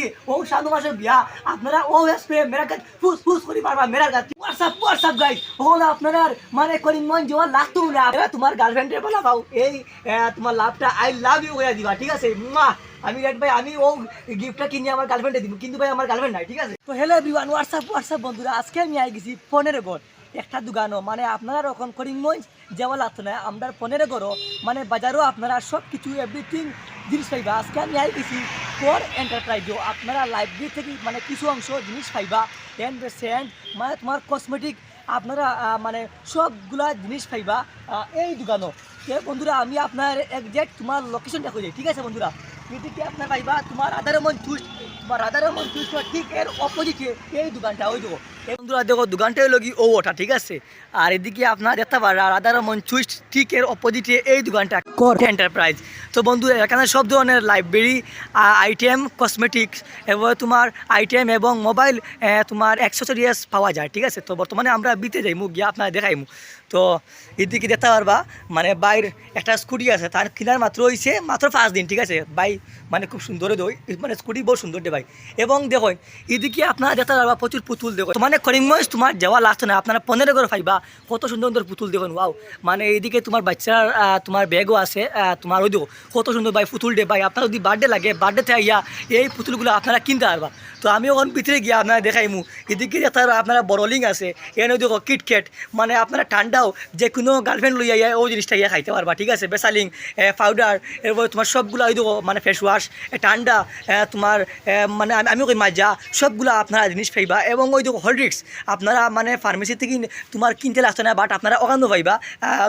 আইছে ও সাধু মাসের বিয়া। আপনারা ও স্প্রে মেরা গাছ ফুস ফুস করি পারবা মেরা গাছ। হোয়াটসঅ্যাপ হোয়াটসঅ্যাপ গাইস ওখানে আপনারা মানে করিমগঞ্জ যাওয়া লাগতো না তোমার গার্লফ্রেন্ডের বলা পাও। এই তোমার লাভটা আই লাভ ইউ হয়ে দিবা, ঠিক আছে? মা, আমি রেড ভাই, আমি ও গিফটটা কিনে আমার গার্লফ্রেন্ডে দিব। কিন্তু ভাই, আমার গার্লফ্রেন্ড নাই, ঠিক আছে? তো হ্যালো এভরিওয়ান হোয়াটসঅ্যাপ হোয়াটসঅ্যাপ বন্ধুরা, আজকে আমি আই গেছি ফোনের ঘর একটা দোকানও। মানে আপনারা এখন করিমগঞ্জ যাওয়া লাগতো না আমরা ফোনের ঘরও মানে বাজারও আপনারা সব কিছু এভরিথিং জিনিস পাইবা। আজকে আমি আই গেছি ফর এন্টারপ্রাইজও আপনারা লাইব্রেরি থেকে মানে কিছু অংশ জিনিস পাইবা টেন পার্সেন্ট মানে তোমার কসমেটিক আপনারা মানে সবগুলা জিনিস পাইবা এই দোকানও বন্ধুরা আমি আপনার একজ্যাক্ট তোমার লোকেশনটা খুঁজে ঠিক আছে বন্ধুরা এদিকে আপনার পাইবা তোমার রাধারমন চুস্ট তোমার রাধারমন চুস্ট ঠিক এর অপোজিটে এই দোকানটা ওই এই বন্ধুরা, দেখো দোকানটা হলো কি ও ওটা ঠিক আছে? আর এদিকে আপনার দেখতে পারা রাধারমন চুইস্ট ঠিক এর অপোজিটে এই দোকানটা কর এন্টারপ্রাইজ তো বন্ধুরা, এখানে সব ধরনের লাইব্রেরি আইটেম কসমেটিক্স এবং তোমার আইটেম এবং মোবাইল তোমার অ্যাক্সেসরিয়াস পাওয়া যায়, ঠিক আছে? তো বর্তমানে আমরা বিতে যাই মুখ গিয়ে আপনার দেখাইমু। তো এদিকে দেখতে পারবা মানে বাইর একটা স্কুটি আছে, তার কিনার মাত্র হয়েছে মাত্র পাঁচ দিন, ঠিক আছে? বাই মানে খুব সুন্দর দই মানে স্কুটি বহু সুন্দর দে ভাই। এবং দেখো, এদিকে আপনারা দেখতে পারবা প্রচুর পুতুল, দেখো। মানে করিমগঞ্জ তোমার যাওয়া লাগতো না, আপনারা পনেরো করে পাইবা, কত সুন্দর সুন্দর পুতুল দেখুন ওয়াও মানে এইদিকে তোমার বাচ্চার তোমার ব্যাগও আছে তোমার ওই দেখো, কত সুন্দর ভাই পুতুল ডে ভাই। আপনার যদি বার্থডে লাগে বার্থডেতে আইয়া এই পুতুলগুলো আপনারা কিনতে পারবা। তো আমি ওখান ভিতরে গিয়ে আপনারা দেখাইমু। এদিকে দেখতে পারবা আপনারা বড়লিং আছে এনে দেখো কিটকেট মানে আপনারা ঠান্ডাও যে কোনো গার্লফ্রেন্ড লইয়া ইয়া ওই জিনিসটা ইয়া খাইতে পারবা, ঠিক আছে? বেসালিং পাউডার এরপর তোমার সবগুলো ওই মানে ফেস ওয়াশ ঠান্ডা তোমার মানে আমি- কই মাজা, সবগুলো আপনারা জিনিস পাইবা এবং ওই দেখো হলড্রিক্স আপনারা মানে ফার্মেসি থেকে তোমার কিনতে লাগতো না বাট আপনারা ওখানেও পাইবা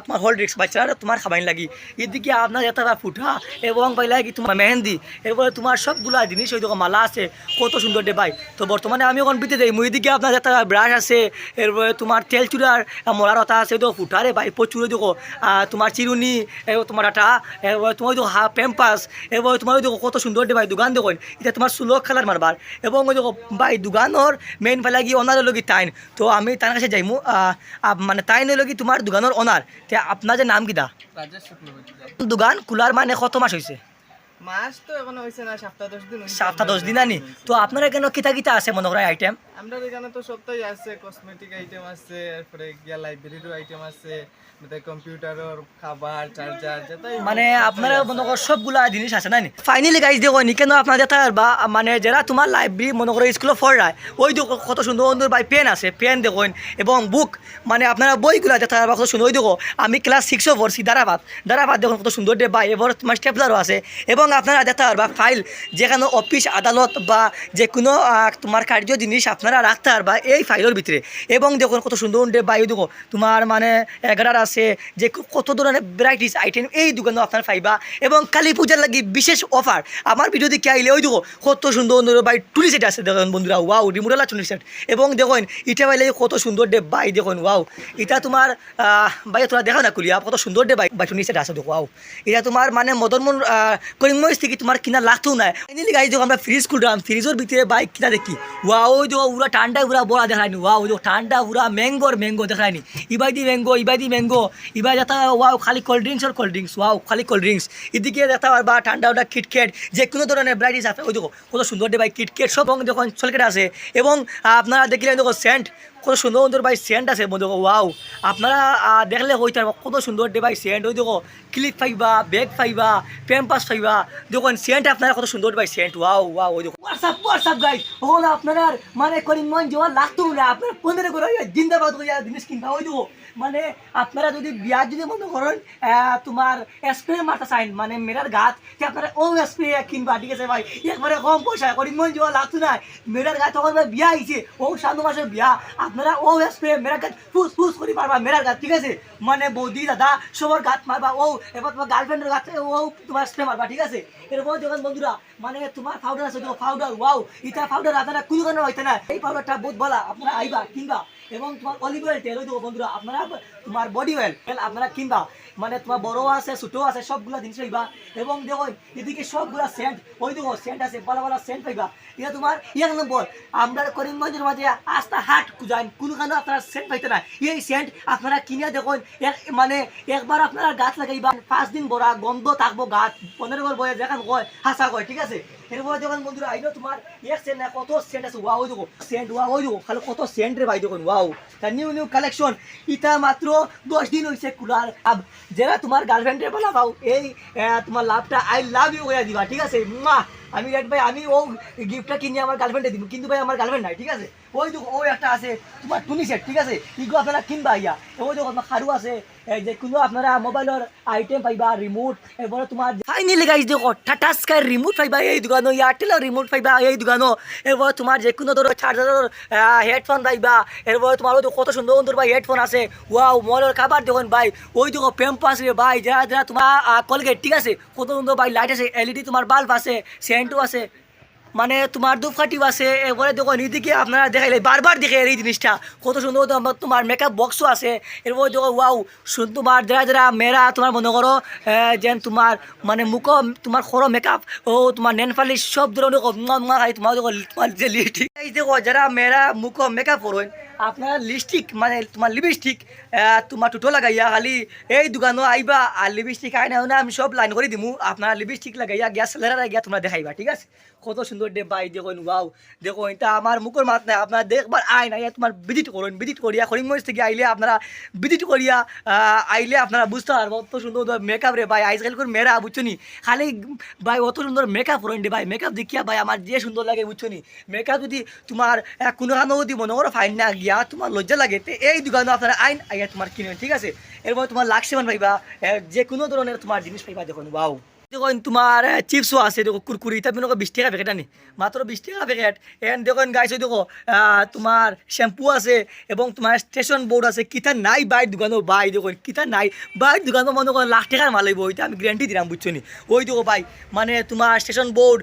তোমার হলড্রিক্স বাচ্চারা তোমার খাবাইন লাগি। এদিকে আপনার এটা ফুটা এবং পাইলা কি তোমার মেহেন্দি, এরপরে তোমার সবগুলা জিনিস ওই দেখো মালা আছে, কত সুন্দর ভাই। তো বর্তমানে আমি ওখান পিতে যাই, মুই আপনার একটা ব্রাশ আছে, এরপরে তোমার তেল চুড়ার মরার কথা আছে তো ফুটারে ভাই প্রচুর দেখো তোমার চিরুনি তোমার আটা তোমার দেখো হা প্যাম্পাস এরপরে তোমার দেখো কত সুন্দর দে ভাই দোকান দেখো এটা তোমার সুলভ খেলার মারবার এবং ওই দেখো ভাই দোকানের মেইন ফেলা গিয়ে ওনার লগি টাইন। তো আমি তার কাছে যাইমু মানে টাইন লগি তোমার দোকানের ওনার তে আপনার যে নাম কিটা? দোকান খোলার মানে কত মাস হয়েছে মাস তো এখনও না সপ্তাহ দিন। সপ্তাহ দিন আনি। তো আপনার এখানে কিতা কিতা আছে মনে করেন আইটেম আমরা এখানে তো সপ্তাহে আছে কসমেটিক আইটেম আছে এরপরে গিয়া লাইব্রেরিরও আইটেম আছে কম্পিউটারের খাবার চার্জার যেটাই মানে আপনারা মনে করো সবগুলা জিনিস আছে না? ফাইনালি গাইজ দেখো নি কেন আপনার যেটা বা মানে যারা তোমার লাইব্রেরি মনে করো স্কুলে পড়ায় ওই দেখো কত সুন্দর সুন্দর ভাই পেন আছে পেন দেখুন এবং বুক মানে আপনারা বইগুলো যেটা বা কত সুন্দর ওই দেখো আমি ক্লাস সিক্সও পড়ছি দারাবাদ। দারাবাদ দেখুন কত সুন্দর ডে ভাই এবার তোমার স্টেপলারও আছে এবং আপনারা যেটা বা ফাইল যেখানে অফিস আদালত বা যে কোনো তোমার কার্য জিনিস আপনারা রাখতে পারবা এই ফাইলের ভিতরে। এবং দেখুন কত সুন্দর ওই দেখো তোমার মানে এগারার আছে, যে কত ধরনের ভ্যারাইটিস আইটেম এই দোকানে আপনার পাইবা। এবং কালী পূজার লাগি বিশেষ অফার আমার ভিডিও দেখে আইলে ওই দেখো কত সুন্দর সুন্দর ভাই টুলি সেট আছে দেখুন বন্ধুরা। ওয়াও রিমোটালা টুলি সেট এবং দেখুন, এটা পাইলে কত সুন্দর ডে বাই দেখুন ওয়াও এটা তোমার ভাই তোরা দেখা না কুলিয়া, কত সুন্দর ডে বাই বাই টুলি সেট আছে দেখো ওয়াও এটা তোমার মানে মদন মন করিমগঞ্জ থেকে তোমার কিনা লাগতেও নাই। ফাইনালি গাইজ দেখো আমরা ফ্রিজ খুললাম ফ্রিজের ভিতরে বাইক কিনা দেখি। ওয়াও ওই দেখো পুরা ঠান্ডা, পুরা বড়া দেখায়নি। ওয়া ওই দেখো ঠান্ডা, পুরা ম্যাঙ্গোর ম্যাঙ্গো দেখায়নি। ইবাই দি ম্যাঙ্গো ইবাই দি ম্যাঙ্গো ইবাই যাতা ওয়াও খালি কোল্ড ড্রিঙ্কস আর কোল্ড ড্রিঙ্কস ওয়াও খালি কোল্ড ড্রিঙ্কস এদিকে দেখতে বা ঠান্ডা ওটা কিটকেট যে কোনো ধরনের ভ্যারাইটিস আছে। ওই দেখো, কত সুন্দর ভাই কিটকেট সব দেখুন চলকেট আছে এবং আপনারা দেখলেন, দেখো সেন্ট কত সুন্দর সুন্দর ভাই সেন্ট আছে বন্ধু ওয়াও আপনারা দেখলে হইতে পারব, কত সুন্দর দে ভাই সেন্ট ওই দেখো ক্লিপ পাইবা ব্যাগ পাইবা প্যাম্পাস পাইবা দেখুন সেন্ট আপনারা কত সুন্দর ভাই সেন্ট ওয়াও ওয়াও ওই দেখো। হোয়াটসঅ্যাপ হোয়াটসঅ্যাপ গাইজ ওখানে আপনারা মানে করিমগঞ্জ যাওয়া লাগতো না, আপনার পনেরো করে জিন্দাবাদ জিনিস কিনবা, ওই দেখো। মানে আপনারা যদি বিয়া যদি মনে করেন তোমার স্প্রে মারতে চাইন মানে মেরার গাছ তে আপনারা ও স্প্রে কিনবা, ঠিক আছে ভাই? একবারে কম পয়সা করিমগঞ্জ যাওয়া লাগতো না মেরার গাছ তখন বিয়া আইছে ও সাধু মাসের বিয়া। আপনারা ও স্প্রে মেরার গাছ ফুস ফুস করি পারবা মেরার গাছ ঠিক আছে? মানে বৌদি, দাদা, সবার গাছ মারবা, ও, এবার তোমার গার্লফ্রেন্ডের গাছ ও তোমার স্প্রে মারবা, ঠিক আছে? এরপর দেখুন বন্ধুরা মানে তোমার পাউডার আছে পাউডার ওয়াও ইটা পাউডার আপনারা কোনো কারণে হইতে না। এই পাউডারটা বহুত ভালো আপনারা আইবা, কিনবা। এবং তোমার অলিভ অয়েল তেল ওই দেখো বন্ধুরা আপনারা তোমার বডি অয়েল আপনারা কিনবা। মানে তোমার বড় আছে ছোটো আছে, সবগুলা জিনিস পাইবা। এবং দেখো, এদিকে সবগুলা সেন্ট ওই দেখো সেন্ট আছে ভালো ভালো সেন্ট পাইবা। এটা তোমার এক নম্বর। আমরা করিমগঞ্জের মাঝে আস্তা হাট যান কোনো কারণে আপনারা সেন্ট পাইতে না এই সেন্ট আপনারা কিনে দেখুন, এক মানে একবার আপনারা গাছ লাগাইবা, পাঁচ দিন বড়া, গন্ধ থাকব গাছ, পনেরো ঘর বয়ে যেখান কয়, হাসা কয়, ঠিক আছে? এরপরে যখন বন্ধুরা, আইলো তোমার এক সেন্ট না কত সেন্ট আছে ওয়াও দেখো সেন্ট ওয়াও দেখো, খালি কত সেন্ট রে ভাই, দেখুন ওয়াও তার নিউ নিউ কালেকশন ইটা মাত্র দশ দিন হয়েছে কুলার আব যারা তোমার গার্লফ্রেন্ডের বলা পাও এই আহ, তোমার লাভটা আই লাভ ইউ করে দিবা ঠিক আছে মা আমি রেড ভাই আমি ও গিফটটা কিনে আমার গার্লফ্রেন্ডে দিব কিন্তু ভাই আমার গার্লফ্রেন্ড নাই ঠিক আছে ওই দেখো, ওই একটা আছে, তোমার টুনি সেট ঠিক আছে? ইগো আপনারা কিনবা ইয়া। ওই দেখো তোমার খারু আছে, এই যে কোনো আপনারা মোবাইলের আইটেম পাইবা রিমোট এরপরে তোমার ফাইনালি গাইজ দেখো টাটা স্কাই রিমোট পাইবা, এই দোকানো এয়ারটেলের রিমোট পাইবা, এই দোকানো। এরপরে তোমার যে কোনো ধরো চার্জারের হেডফোন পাইবা। এরপরে তোমার ওই কত সুন্দর সুন্দর ভাই হেডফোন আছে। ওয়াও মলের খাবার দেখুন ভাই। ওই দেখো প্যাম্পাস রে ভাই, যারা যারা তোমার কলগেট ঠিক আছে? কত সুন্দর ভাই লাইট আছে এলইডি তোমার বাল্ব আছে সেন্টও আছে। মানে তোমার ধূপকাঠিও আছে এরপরে দেখো নিদিকে আপনারা দেখাইলে, বারবার দেখে এই জিনিসটা। কত সুন্দর তোমার মেকআপ বক্সও আছে। এরপরে দেখো ওয়াও তোমার যারা যারা মেয়েরা, তোমার মনে করো যেন তোমার মানে মুখ, তোমার খরো মেকআপ ও, তোমার নেন পালিশ সব ধরনের তোমার দেখো, তোমার যে লিপস্টিক এই দেখো, যারা মেয়েরা মুখ মেকআপ করবেন আপনার লিপস্টিক মানে তোমার লিপস্টিক তোমার টুটো লাগাইয়া খালি এই দোকানও আইবা, আর লিপস্টিক আই না, আমি সব লাইন করে দিমু। আপনার লিপস্টিক লাগাইয়া, গ্যাস সিলিন্ডার গিয়া তোমরা দেখাইবা, ঠিক আছে? কত সুন্দর ডে বাই দেখুন ওয়াও দেখো এটা আমার মুখের মাত নাই আপনারা দেখবার আই না তোমার ভিজিট করুন ভিজিট করিয়া করিমগঞ্জ থেকে আইলে আপনারা ভিজিট করিয়া আইলে আপনারা বুঝতে পারব অত সুন্দর মেকআপ রে ভাই আজকাল করে মেয়েরা বুঝছ নি? খালি ভাই অত সুন্দর মেকআপ করেন ভাই মেকআপ দেখিয়া ভাই আমার যে সুন্দর লাগে বুঝছ নি? মেকআপ যদি তোমার কোনো কানো যদি মনে করো ফাইন না গিয়া তোমার লজ্জা লাগে তো এই দোকানে আপনারা আইন আইয়া তোমার কিনবেন ঠিক আছে? এরপর তোমার লাক্সিমান পাইবা আহ, যে কোনো ধরনের তোমার জিনিস পাইবা দেখুন ওয়াও দেখুন তোমার চিপসও আছে, দেখো কুরকুরি এটা মনে করো বিশ টাকা প্যাকেট আনি। মাত্র বিশ টাকা প্যাকেট এন দেখুন গাইছে দেখো তোমার শ্যাম্পু আছে এবং তোমার স্টেশন বোর্ড আছে। কিতা নাই বাইর দোকানও, বাই দেখুন কিতা নাই বাইর দোকানও, মনে করো লাখ টাকার মাল হইব, ওইটা আমি গ্যারান্টি দিলাম, বুঝছ নি? ওই দেখো ভাই মানে তোমার স্টেশন বোর্ড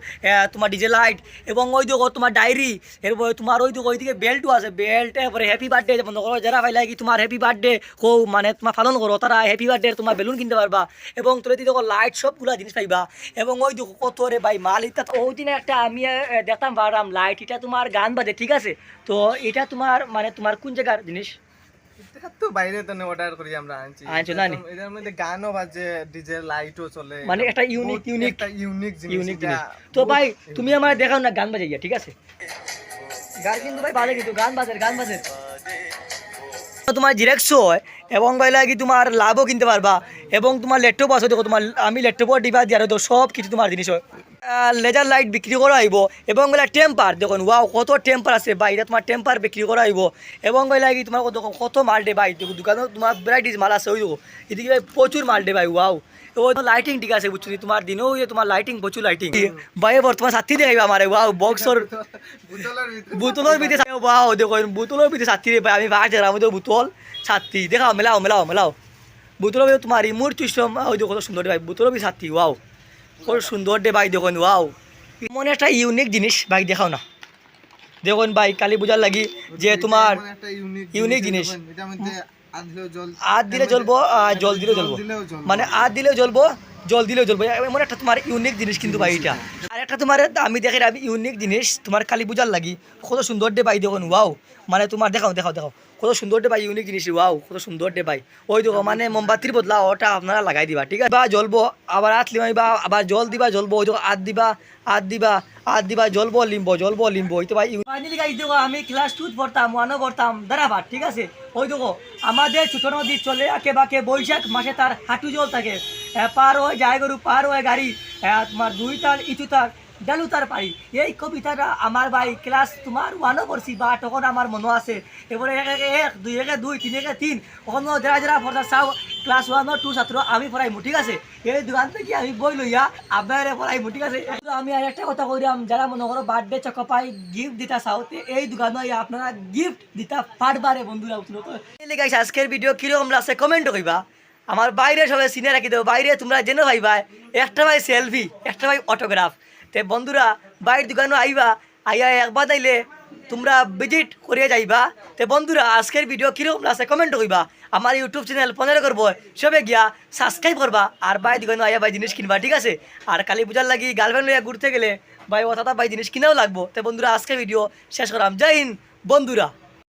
তোমার ডিজে লাইট এবং ওই দেখো তোমার ডায়েরি এরপরে তোমার ওই দেখো ওইদিকে বেল্টও আছে বেল্ট এরপরে হ্যাপি বার্থডে মনে করো যারা ভাই লাগে তোমার হ্যাপি বার্থডে কো মানে তোমার পালন করো, তারা হ্যাপি বার্থডে তোমার বেলুন কিনতে পারবা। এবং তোর এদিকে দেখো লাইট সবগুলা জিনিস পাইবা এবং ওই দেখো কত রে ভাই মাল ইত্যা ওই দিনে একটা আমি দেখতাম পারলাম লাইট এটা তোমার গান বাজে ঠিক আছে? তো এটা তোমার মানে তোমার কোন জায়গার জিনিস? এটা তো বাইরে তো অর্ডার করি আমরা আনছি। আনছো না নি? এটার- এটার মধ্যে গানও বাজে ডিজে লাইটও চলে। মানে একটা একটা ইউনিক জিনিস ইউনিক তো ভাই তুমি আমার দেখাও না গান বাজাইয়া ঠিক আছে? গান কিন্তু ভাই বাজে কিন্তু গান বাজে গান বাজে। তোমার জিরেক্সও হয় এবং ভাই কি তোমার লাভও কিনতে পারবা এবং তোমার ল্যাপটপ আছে, দেখো তোমার আমি ল্যাপটপও ডিবা দিয়ে তো সব কিছু তোমার জিনিস হয়। লেজার লাইট বিক্রি করা হইব এবং বলে টেম্পার দেখুন ওয়াও কত টেম্পার আছে বা এটা তোমার টেম্পার বিক্রি করা হইব। এবং ভাই কি তোমার কত কত মাল দে ভাই, দেখো দোকানে তোমার ভ্যারাইটিস মাল আছে, ওই দেখো, এদিকে প্রচুর মাল দে ভাই ওয়াও ওই লাইটিং ঠিক আছে বুঝছি তোমার দিনেও ইয়ে তোমার লাইটিং প্রচুর লাইটিং ভাই বর্তমান সাথী দেখাইবা আমার ওয়াও বোতলের ভিতরে বোতলের ভিতরে বাও দেখো বোতলের ভিতরে ছাত্রী রে ভাই আমি ভাগ যারা আমাদের বোতল ছাত্রী দেখাও মেলাও মেলাও মেলাও। বোতলের ভিতরে তোমার রিমোট সিস্টেম ওই দেখো কত সুন্দর ভাই বোতলের ভিতরে ছাত্রী ওয়াও কত সুন্দর দে ভাই দেখুন ওয়াও মনে একটা ইউনিক জিনিস ভাই দেখাও না। দেখুন ভাই কালী পূজার লাগি যে তোমার ইউনিক জিনিস। আদ দিলে জ্বলবো জল দিলেও জ্বলবো। মানে আদ দিলেও জ্বলবো জল দিলেও জ্বলবো। এমন একটা তোমার ইউনিক জিনিস কিন্তু ভাই এটা। আর একটা তোমার আমি দেখে আমি ইউনিক জিনিস তোমার কালী পূজার লাগি কত সুন্দর দে ভাই দেখুন ওয়াও মানে তোমার দেখাও দেখাও দেখাও। কত সুন্দর দে ভাই ইউনিক জিনিস ওয়াও কত সুন্দর দে ভাই ওই দেখো মানে মোমবাতির বদলা ওটা আপনারা লাগাই দিবা, ঠিক আছে? বা জ্বলবো, আবার আত লিমাইবা আবার জল দিবা, জ্বলবো, ওই দেখো আত দিবা আত দিবা আত দিবা, জ্বলবো, লিম্বো জ্বলবো, লিম্বো, ওই তো ভাই ফাইনালি গাইস দেখো, আমি ক্লাস টুত পড়তাম ওয়ানও পড়তাম দাঁড়াবার ঠিক আছে? ওই দেখো, আমাদের ছোট নদী চলে আঁকে বাঁকে, বৈশাখ মাসে তার হাঁটু জল থাকে। পার হয়ে যায় গরু, পার হয়ে গাড়ি তোমার দুই তার ইচু তার ডালু তার পারি এই কবিতাটা আমার ভাই ক্লাস তোমার ওয়ানও পড়ছি বা তখন আমার মনে আছে। এবারে এক দুই, একে, দুই, তিন, একে, তিন ওখানে যারা যারা পড়া চাও। ক্লাস ওয়ান টু ছাত্র আমি পড়াইমু ঠিক আছে। এই দোকান থেকে আমি বই লইয়া আপনার পড়াইমু ঠিক আছে। আমি আর একটা কথা কইরাম যারা মনে করো বার্থডে চক পাই গিফট দিতা চাও এই দোকানে আপনারা গিফট দিতা পারবারে বন্ধুরা গাইস আজকের ভিডিও কীরকম লাগছে কমেন্ট কইবা আমার বাইরে সবাই সিনে রাখি দেবো বাইরে তোমরা জেনে ভাইবা একটা ভাই সেলফি একটা ভাই অটোগ্রাফ তে বন্ধুরা বাইরের দোকানে আইবা। আইয়া একবার আইলে তোমরা ভিজিট করিয়ে যাইবা। তে বন্ধুরা, আজকের ভিডিও কীরকম আছে কমেন্ট কইবা। আমার ইউটিউব চ্যানেল পনেরো করব, সবে গিয়া সাবস্ক্রাইব করবা আর বাই দোকানে আইয়া বাই জিনিস কিনবা, ঠিক আছে? আর কালী পূজার লাগি গার্লফ্রেন্ড লইয়া ঘুরতে গেলে ভাই অথাতা বাই জিনিস কিনাও লাগবো। তে বন্ধুরা, আজকের ভিডিও শেষ করাম। জয় হিন্দ, বন্ধুরা।